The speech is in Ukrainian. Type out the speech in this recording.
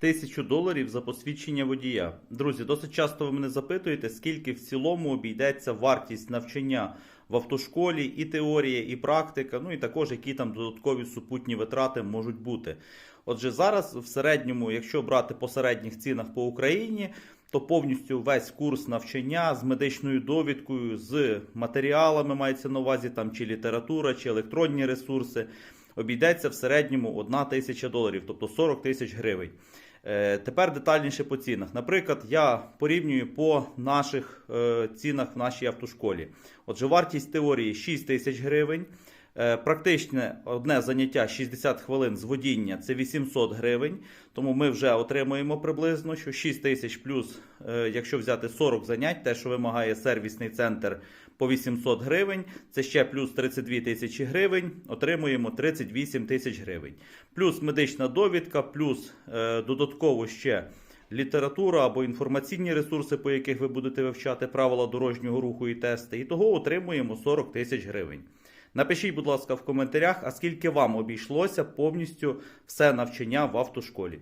тисячу доларів за посвідчення водія. Друзі, досить часто ви мене запитуєте, скільки в цілому обійдеться вартість навчання в автошколі, і теорія, і практика, ну і також які там додаткові супутні витрати можуть бути. Отже, зараз в середньому, якщо брати по середніх цінах по Україні, то повністю весь курс навчання з медичною довідкою, з матеріалами мається на увазі там чи література, чи електронні ресурси, обійдеться в середньому 1 тисяча доларів, тобто 40 тисяч гривень. Е, Тепер детальніше по цінах. Наприклад, я порівнюю по наших е, цінах в нашій автошколі. Отже, вартість теорії 6 тисяч гривень. Е, Практичне одне заняття 60 хвилин з водіння це 800 гривень. Тому ми вже отримуємо приблизно що 6 тисяч плюс, е, якщо взяти 40 занять, те, що вимагає сервісний центр по 800 гривень, це ще плюс 32 тисячі гривень, отримуємо 38 тисяч гривень. Плюс медична довідка, плюс е, додатково ще література або інформаційні ресурси, по яких ви будете вивчати правила дорожнього руху і тести. І того отримуємо 40 тисяч гривень. Напишіть, будь ласка, в коментарях, а скільки вам обійшлося повністю все навчання в автошколі.